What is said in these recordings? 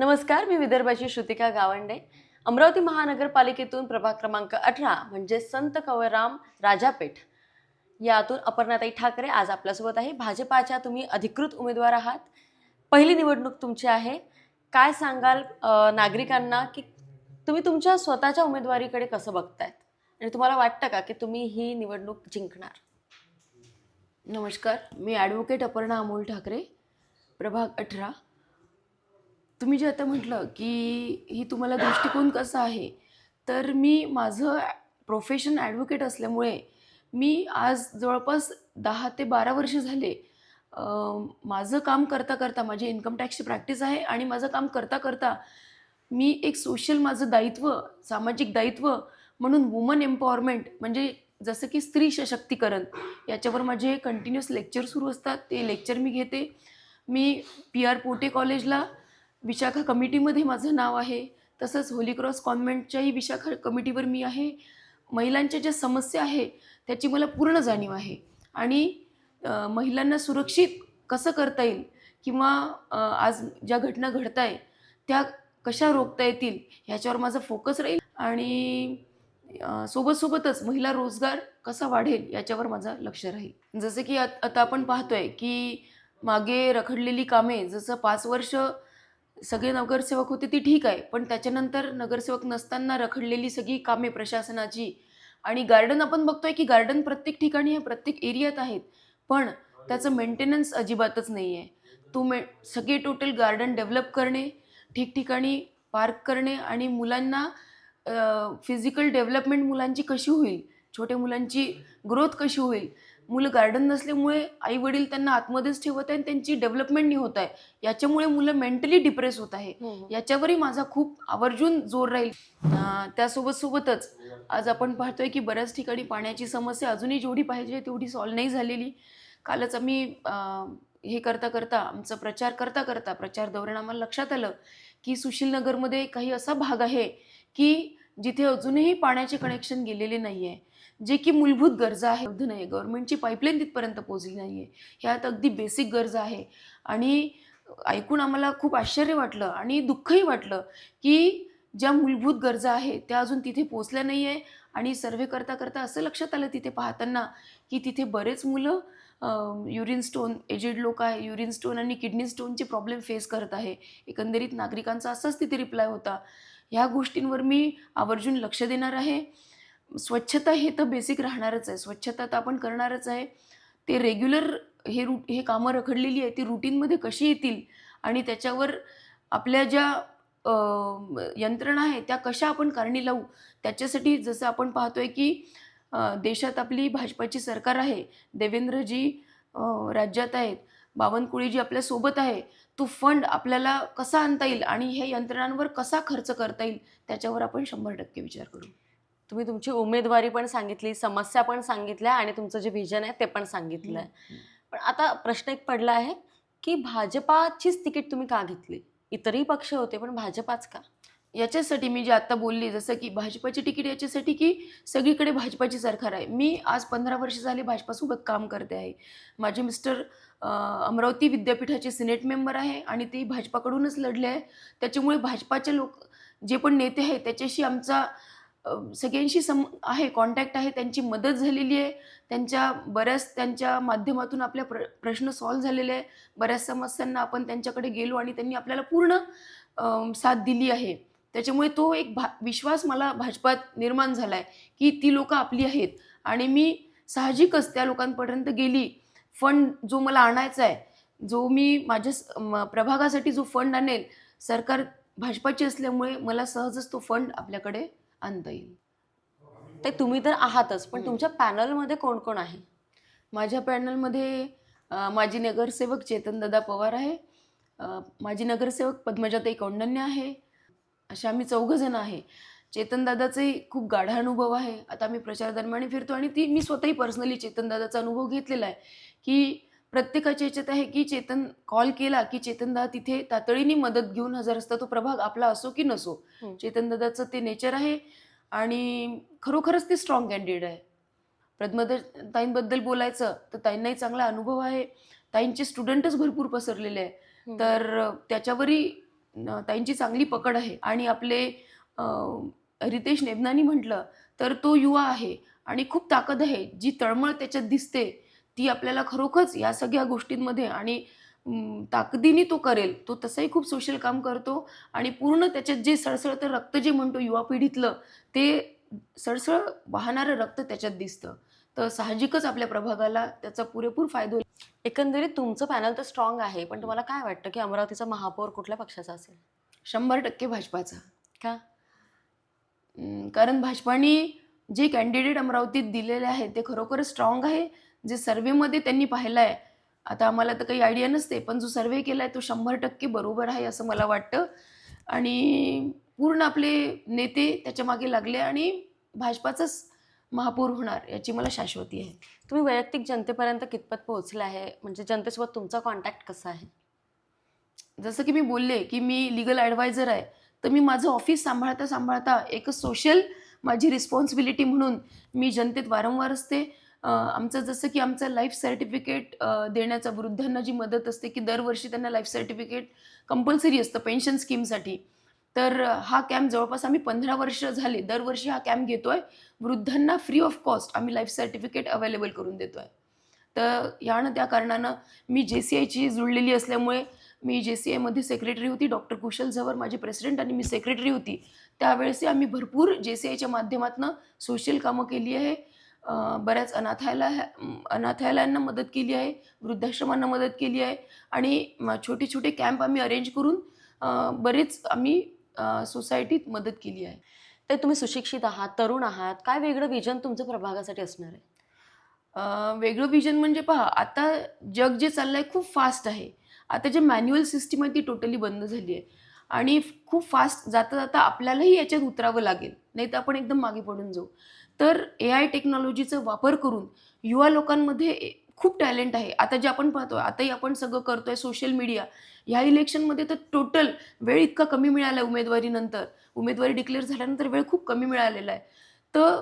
नमस्कार मी विदर्भाची श्रुतिका गावंडे. अमरावती महानगरपालिकेतून प्रभाग क्रमांक अठरा म्हणजे संत कवराम राजापेठ. यातून अपर्णाताई ठाकरे आज आपल्यासोबत आहे. भाजपाच्या तुम्ही अधिकृत उमेदवार आहात. पहिली निवडणूक तुमची आहे. काय सांगाल नागरिकांना की तुम्ही तुमच्या स्वतःच्या उमेदवारीकडे कसं बघतायत? आणि तुम्हाला वाटतं का की तुम्ही ही निवडणूक जिंकणार? नमस्कार मी ॲडव्होकेट अपर्णा अमोल ठाकरे प्रभाग अठरा. तुम्ही जे आता म्हटलं की ही तुम्हाला दृष्टिकोन कसा आहे तर मी माझं प्रोफेशन ॲडव्होकेट असल्यामुळे मी आज जवळपास दहा ते बारा वर्ष झाले माझं काम करता करता माझी इन्कम टॅक्सची प्रॅक्टिस आहे आणि माझं काम करता करता मी एक सोशल माझं दायित्व सामाजिक दायित्व म्हणून वुमन एम्पॉवरमेंट म्हणजे जसं की स्त्री सशक्तीकरण याच्यावर माझे कंटिन्युअस लेक्चर सुरू असतात. ते लेक्चर मी घेते. मी पी आर पोटे कॉलेजला विशाखा कमिटीमध्ये माझं नाव आहे. तसंच होली क्रॉस कॉन्व्हेंटच्याही विशाखा कमिटीवर मी आहे. महिलांच्या ज्या समस्या आहे त्याची मला पूर्ण जाणीव आहे. आणि महिलांना सुरक्षित कसं करता येईल किंवा आज ज्या घटना घडत आहे त्या कशा रोखता येतील ह्याच्यावर माझा फोकस राहील. आणि सोबतसोबतच महिला रोजगार कसा वाढेल याच्यावर माझं लक्ष राहील. जसं की आता आपण पाहतोय की मागे रखडलेली कामे जसं पाच वर्ष सगळे नगरसेवक होते ती ठीक आहे पण त्याच्यानंतर नगरसेवक नसताना रखडलेली सगळी कामे प्रशासनाची आणि गार्डन आपण बघतोय की गार्डन प्रत्येक ठिकाणी आहे प्रत्येक एरियात आहेत पण त्याचं मेंटेनन्स अजिबातच नाही आहे तो मे सगळे टोटल गार्डन डेव्हलप करणे ठिकठिकाणी पार्क करणे आणि मुलांना फिजिकल डेव्हलपमेंट मुलांची कशी होईल? छोट्या मुलांची ग्रोथ कशी होईल? मुलं गार्डन नसल्यामुळे आई वडील त्यांना आतमध्येच ठेवत आहे आणि त्यांची डेव्हलपमेंट नाही होत आहे. याच्यामुळे मुलं मेंटली डिप्रेस होत आहे. याच्यावरही माझा खूप आवर्जून जोर राहील. त्यासोबत सोबतच आज आपण पाहतोय की बऱ्याच ठिकाणी पाण्याची समस्या अजूनही जेवढी पाहिजे तेवढी सॉल्व्ह नाही झालेली. कालच आम्ही हे करता करता आमचा प्रचार करता करता प्रचार दौऱ्यानं आम्हाला लक्षात आलं की सुशीलनगरमध्ये काही असा भाग आहे की जिथे अजूनही पाण्याचे कनेक्शन गेलेले नाही आहे जे की मूलभूत गरजा आहे उपलब्ध नाही गव्हर्नमेंटची पाईपलाईन तिथपर्यंत पोहोचली नाही आहे ह्यात अगदी बेसिक गरजा आहे. आणि ऐकून आम्हाला खूप आश्चर्य वाटलं आणि दुःखही वाटलं की ज्या मूलभूत गरजा आहेत त्या अजून तिथे पोचल्या नाही आहे आणि सर्वे करता करता असं लक्षात आलं तिथे पाहताना की तिथे बरेच मुलं युरिन स्टोन एजेड लोक आहे. युरिन स्टोन आणि किडनी स्टोनचे प्रॉब्लेम फेस करत आहे. एकंदरीत नागरिकांचा असाच तिथे रिप्लाय होता. ह्या गोष्टींवर मी आवर्जून लक्ष देणार आहे. स्वच्छता हे तर बेसिक राहणारच आहे. स्वच्छता तर आपण करणारच आहे. ते रेग्युलर हे रू हे कामं रखडलेली आहे ती रुटीनमध्ये कशी येतील आणि त्याच्यावर आपल्या ज्या यंत्रणा आहे त्या कशा आपण कारणी लावू? त्याच्यासाठी जसं आपण पाहतोय की देशात आपली भाजपाची सरकार आहे देवेंद्रजी राज्यात आहेत बावनकुळेजी आपल्यासोबत आहे तो फंड आपल्याला कसा आणता येईल आणि ह्या यंत्रणांवर कसा खर्च करता येईल त्याच्यावर आपण शंभर टक्के विचार करू. तुम्ही तुमची उमेदवारी पण सांगितली समस्या पण सांगितल्या आणि तुमचं जे व्हिजन आहे ते पण सांगितलं आहे पण आता प्रश्न एक पडला आहे की भाजपाचीच तिकीट तुम्ही का घेतली? इतरही पक्ष होते पण भाजपाच का? याच्यासाठी मी जे आत्ता बोलली जसं की भाजपाची तिकीट याच्यासाठी की सगळीकडे भाजपाची सरकार आहे. मी आज पंधरा वर्ष झाले भाजपासोबत काम करते आहे. माझे मिस्टर अमरावती विद्यापीठाचे सिनेट मेंबर आहे आणि ते भाजपाकडूनच लढले आहे. त्याच्यामुळे भाजपाचे लोक जे पण नेते आहेत त्याच्याशी आमचा सगळ्यांशी सम आहे कॉन्टॅक्ट आहे त्यांची मदत झालेली आहे. त्यांच्या बऱ्याच त्यांच्या माध्यमातून आपल्या प्र प्रश्न सॉल्व्ह झालेले आहे. बऱ्याच समस्यांना आपण त्यांच्याकडे गेलो आणि त्यांनी आपल्याला पूर्ण साथ दिली आहे. त्याच्यामुळे तो एक भा विश्वास मला भाजपात निर्माण झाला आहे की ती लोकं आपली आहेत. आणि मी साहजिकच त्या लोकांपर्यंत गेली. फंड जो मला आणायचा आहे जो मी माझ्या स- म- प्रभागासाठी जो फंड आणेल सरकार भाजपाची असल्यामुळे मला सहजच तो फंड आपल्याकडे आणता येईल ते तुम्ही तर आहातच पण तुमच्या पॅनलमध्ये कोण कोण आहे? माझ्या पॅनलमध्ये माजी नगरसेवक चेतनदादा पवार आहे माजी नगरसेवक पद्मजाताई कौंडन्य आहे असे आम्ही चौघजण आहे. चेतनदादाचाही खूप गाढा अनुभव आहे. आता आम्ही प्रचारदरम्यान फिरतो आणि ती मी स्वतःही पर्सनली चेतनदादाचा अनुभव घेतलेला आहे की प्रत्येकाच्या याच्यात आहे की चेतन कॉल केला की चेतनदादा तिथे तातडीने मदत घेऊन हजर असता तो प्रभाग आपला असो की नसो हम्म. चेतनदादाचं ते नेचर आहे आणि खरोखरच ते स्ट्रॉंग कॅन्डिडेट आहे पद्मद ताईंबद्दल बोलायचं तर ताईंनाही चांगला अनुभव आहे ताईंचे स्टुडंटच भरपूर पसरलेले आहे. तर त्याच्यावरही ताईंची चांगली पकड आहे आणि आपले रितेश नेबनानी म्हटलं तर तो युवा आहे आणि खूप ताकद आहे जी तळमळ त्याच्यात दिसते ती आपल्याला खरोखरच या सगळ्या गोष्टींमध्ये आणि ताकदीने तो करेल तो तसंही खूप सोशल काम करतो आणि पूर्ण त्याच्यात जे सळसळतं रक्त जे म्हणतो युवा पिढीतलं ते सळसळ वाहणारं रक्त त्याच्यात दिसतं. तर साहजिकच आपल्या प्रभागाला त्याचा पुरेपूर फायदा होईल. एकंदरीत तुमचं पॅनल तर स्ट्रॉंग आहे पण तुम्हाला काय वाटतं की अमरावतीचा महापौर कुठल्या पक्षाचा असेल? शंभर टक्के भाजपाचा. का? कारण भाजपाने जे कॅन्डिडेट अमरावतीत दिलेले आहेत ते खरोखरच स्ट्रॉंग आहे. जे सर्वेमध्ये त्यांनी पाहिलं आहे आता आम्हाला तर काही आयडिया नसते पण जो सर्वे केला आहे तो शंभर टक्के बरोबर आहे असं मला वाटतं. आणि पूर्ण आपले नेते त्याच्यामागे लागले आणि भाजपाचाच महापौर होणार याची मला शाश्वती आहे. तुम्ही वैयक्तिक जनतेपर्यंत कितपत पोहोचले आहे? म्हणजे जनतेसोबत तुमचा कॉन्टॅक्ट कसा आहे? जसं की मी बोलले की मी लिगल ॲडवायझर आहे तर मी माझं ऑफिस सांभाळता सांभाळता एक सोशल माझी रिस्पॉन्सिबिलिटी म्हणून मी जनतेत वारंवार असते. आमचं जसं की आमचं लाईफ सर्टिफिकेट देण्याचा वृद्धांना जी मदत असते की दरवर्षी त्यांना लाईफ सर्टिफिकेट कंपल्सरी असतं पेन्शन स्कीमसाठी तर हा कॅम्प जवळपास आम्ही पंधरा वर्ष झाले. दरवर्षी हा कॅम्प घेतोय. वृद्धांना फ्री ऑफ कॉस्ट आम्ही लाईफ सर्टिफिकेट अवेलेबल करून देतोय. तर यानं त्या कारणानं मी जे सी आयची जुळलेली असल्यामुळे मी जे सी आयमध्ये सेक्रेटरी होती. डॉक्टर कुशल झवर माझे प्रेसिडेंट आणि मी सेक्रेटरी होती. त्यावेळेसही आम्ही भरपूर जे सी आयच्या माध्यमातून सोशल कामं केली आहे. बऱ्याच अनाथालय अनाथालयांना मदत केली आहे वृद्धाश्रमांना मदत केली आहे आणि छोटे छोटे कॅम्प आम्ही अरेंज करून बरेच आम्ही सोसायटीत मदत केली आहे. तर तुम्ही सुशिक्षित आहात तरुण आहात काय वेगळं विजन तुमचं प्रभागासाठी असणार आहे? वेगळं विजन म्हणजे पहा आता जग जे चाललं आहे खूप फास्ट आहे. आता जे मॅन्युअल सिस्टीम आहे ती टोटली बंद झाली आहे. आणि खूप फास्ट जाता जाता आपल्यालाही याच्यात उतरावं लागेल नाही तर आपण एकदम मागे पडून जाऊ. तर ए आय टेक्नॉलॉजीचा वापर करून युवा लोकांमध्ये खूप टॅलेंट आहे. आता जे आपण पाहतो आताही आपण सगळं करतोय सोशल मीडिया ह्या इलेक्शनमध्ये तर टोटल वेळ इतका कमी मिळाला आहे उमेदवारीनंतर. उमेदवारी डिक्लेअर झाल्यानंतर वेळ खूप कमी मिळालेला आहे. तर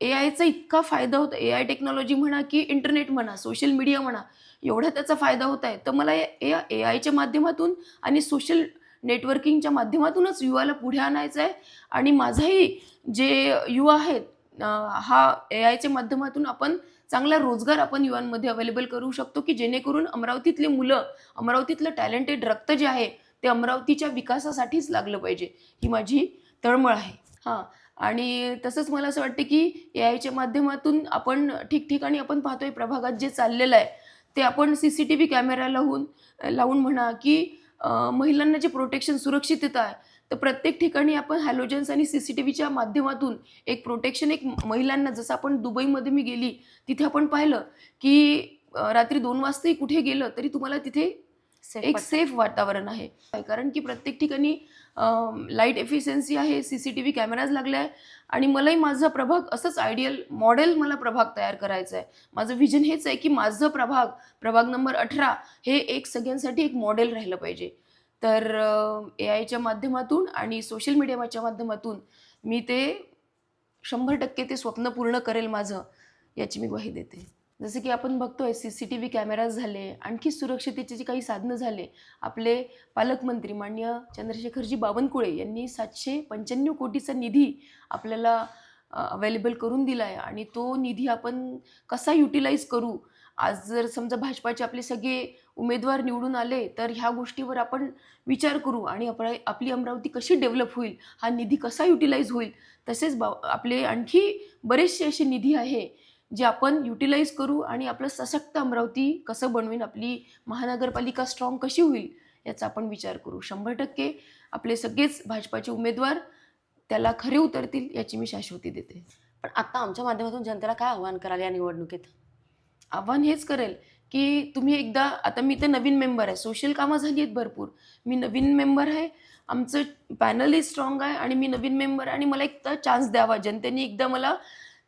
ए आयचा इतका फायदा होतो ए आय टेक्नॉलॉजी म्हणा की इंटरनेट म्हणा सोशल मीडिया म्हणा एवढा त्याचा फायदा होत आहे. तर मला ए ए आयच्या माध्यमातून आणि सोशल नेटवर्किंगच्या माध्यमातूनच युवाला पुढे आणायचं आहे. आणि माझाही जे युवा आहेत हा ए आयच्या माध्यमातून आपण चांगला रोजगार आपण युवांमध्ये अवेलेबल करू शकतो की जेणेकरून अमरावतीतले मुलं अमरावतीतलं टॅलेंटेड रक्त जे आहे ते अमरावतीच्या विकासासाठीच लागलं पाहिजे. ही माझी तळमळ आहे. हां. आणि तसंच मला असं वाटतं की ए आयच्या माध्यमातून आपण ठिकठिकाणी आपण पाहतोय प्रभागात जे चाललेलं आहे ते आपण C C T V camera लावून लावून म्हणा की महिलांना जे प्रोटेक्शन सुरक्षितता आहे तर प्रत्येक ठिकाणी आपण हॅलोजन्स आणि सी सी टी व्हीच्या माध्यमातून एक प्रोटेक्शन एक महिलांना जसं आपण दुबईमध्ये मी गेली तिथे आपण पाहिलं की रात्री दोन वाजताही कुठे गेलं तरी तुम्हाला तिथे एक. सेफ वातावरण आहे. कारण की प्रत्येक ठिकाणी लाइट एफिशियन्सी आहे C C T V cameras लागले आहे आणि मलाही माझा प्रभाग असंच आयडियल मॉडेल मला प्रभाग तयार करायचा आहे. माझं विजन हेच आहे की माझं प्रभाग प्रभाग नंबर अठरा हे एक सगळ्यांसाठी एक मॉडेल राहिलं पाहिजे. तर ए आयच्या माध्यमातून आणि सोशल मीडियाच्या माध्यमातून मी ते शंभर टक्के ते स्वप्न पूर्ण करेल माझं याची मी ग्वाही देते. जसं की आपण बघतोय C C T V cameras झाले आणखी सुरक्षितेचे जे काही साधनं झाले आपले पालकमंत्री मान्य चंद्रशेखरजी बावनकुळे यांनी सातशे पंच्याण्णव कोटीचा निधी आपल्याला अवेलेबल करून दिला आहे आणि तो निधी आपण कसा युटिलाइज करू? आज जर समजा भाजपाचे आपले सगळे उमेदवार निवडून आले तर ह्या गोष्टीवर आपण विचार करू आणि आपण आपली अमरावती कशी डेव्हलप होईल हा निधी कसा युटिलाइज होईल तसेच बा आपले आणखी बरेचसे असे निधी आहे जे आपण युटिलाइज करू आणि आपलं सशक्त अमरावती कसं बनवेन आपली महानगरपालिका स्ट्रॉंग कशी होईल याचा आपण विचार करू. शंभर टक्के आपले सगळेच भाजपाचे उमेदवार त्याला खरे उतरतील याची मी शाश्वती देते. पण आता आमच्या माध्यमातून जनतेला काय आव्हान कराल या निवडणुकीत? आव्हान हेच करेल की तुम्ही एकदा आता मी तर नवीन मेंबर आहे सोशल कामं झाली आहेत भरपूर. मी नवीन मेंबर आहे आमचं पॅनलही स्ट्रॉंग आहे आणि मी नवीन मेंबर आहे आणि मला एकदा चान्स द्यावा. जनतेने एकदा मला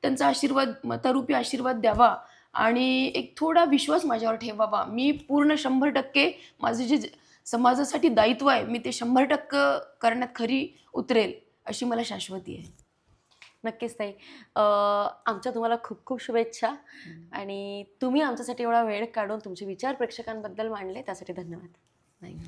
त्यांचा आशीर्वाद मतारूपी आशीर्वाद द्यावा आणि एक थोडा विश्वास माझ्यावर ठेवावा. मी पूर्ण शंभर टक्के माझं जे समाजासाठी दायित्व आहे मी ते शंभर टक्के करण्यात खरी उतरेल अशी मला शाश्वती आहे. नक्कीच ताई. आमच्या तुम्हाला खूप खूप शुभेच्छा आणि तुम्ही आमच्यासाठी एवढा वेळ काढून तुमचे विचार प्रेक्षकांबद्दल मांडले त्यासाठी धन्यवाद. नाही